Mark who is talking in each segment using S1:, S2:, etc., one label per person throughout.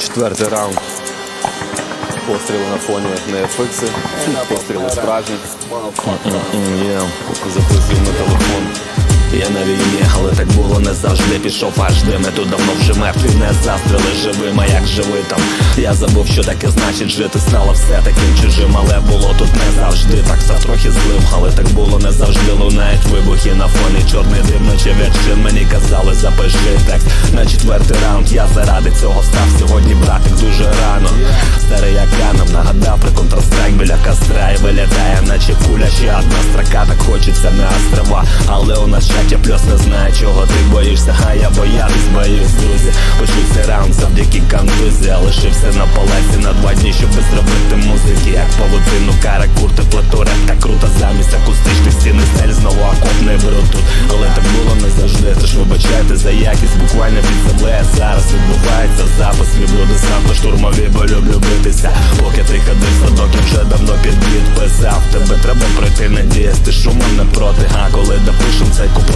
S1: Четвертий раунд. Постріли на фоні не фікси, постріли справжні. Записую на телефон.
S2: Я на війні, але так було не завжди. Пішов аж ми тут давно вже мертві. Не застріли живим, а як живий там? Я забув, що таке значить жити. Стало все таким чужим, але було тут не завжди. Так став трохи злим, але так було не завжди. Лунають вибухи на фоні. Чорний дим, наче відчин Мені казали, запиши текст. На четвертий раунд Я заради цього встав сьогодні, братик, дуже рано. Старий як каном нагадав про контрастрайк біля костра І вилітає, наче куля ще одна строка. Так хочеться на острова, але у нас чаті плюс не знає, чого ти боїшся. А я боятись боюсь, друзі. Почув цей раунд завдяки контузії. Лишився на палаці на два дні, щоб зробити музики. Як павутину, кара, вибачайте за якість Буквально під землею. Зараз відбувається запис Люблю десантно штурмові, бо люблю битися. Поки ти ходив садок, я вже давно підписав. Тебе треба пройти, не діяти шумом не проти. А коли допишем цей на штурм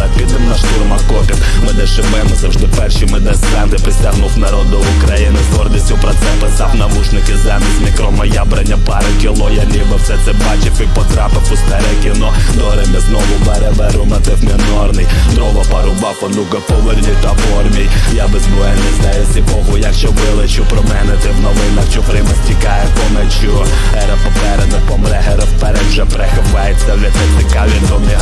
S2: де живемо, завжди перші, ми десанти Присягнув народу України з гордістю про це. Писав навушники замість мікро Моя броня пару кіло, я ніби все це бачив і потрапив у старе кіно. До ремя знову бере беру мотив мінорний. Дрова порубав, а ну-ка поверніть топор мій Я без бою не знаю сі похуй, якщо вилечу про мене Ти в новинах чув Рима стікає по мечу Ера попереду помре, гера вперед вже приховається. Від цікаві дзвони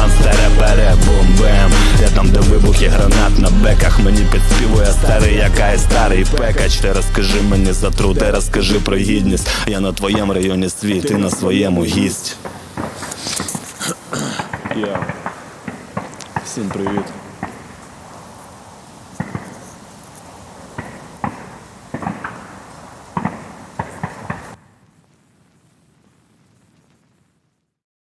S2: беках Мені підспівує старий, яка і старий пекач Ти розкажи мені за труд, ти розкажи про гідність Я на твоєму районі свій, ти на своєму гість.
S1: Всім привіт.